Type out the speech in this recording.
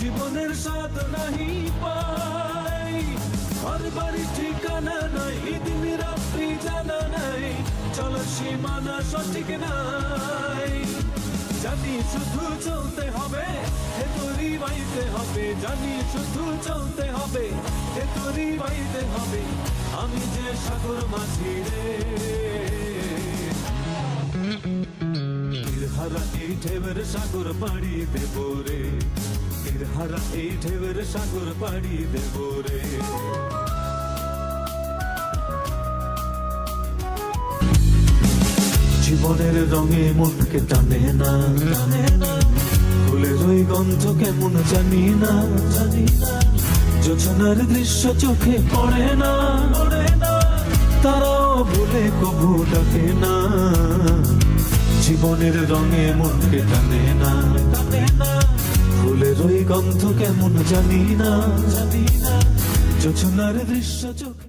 জীবনের সাথ নাহি পাই। হর বাড়ির ঠিকানা নাই, দিন রাত্রি জানা নাই, চল সীমানা সঠিক নাই। জানি শুধু চলতে হবে হে তোরি বাইতে হবে। জানি শুধু চলতে হবে হে তোরি বাইতে হবে। আমি যে সাগর মাঝি রে। হারা এই ঢেবের সাগর পাড়ি দেব রে তীর হারা এই ঢেবের সাগর পাড়ি দেব রে জীবনের রঙে মনকে টানে না ফুলের ওই গন্ধ কেমন জানি না জানি না যোজনার দৃশ্য চোখে পড়ে না তারাও ভুলে কবু ডাকে না জীবনের রঙে মনকে টানে না। ফুলের ওই গন্ধ কেমন জানি না। জানি না যোজনার দৃশ্য চোখে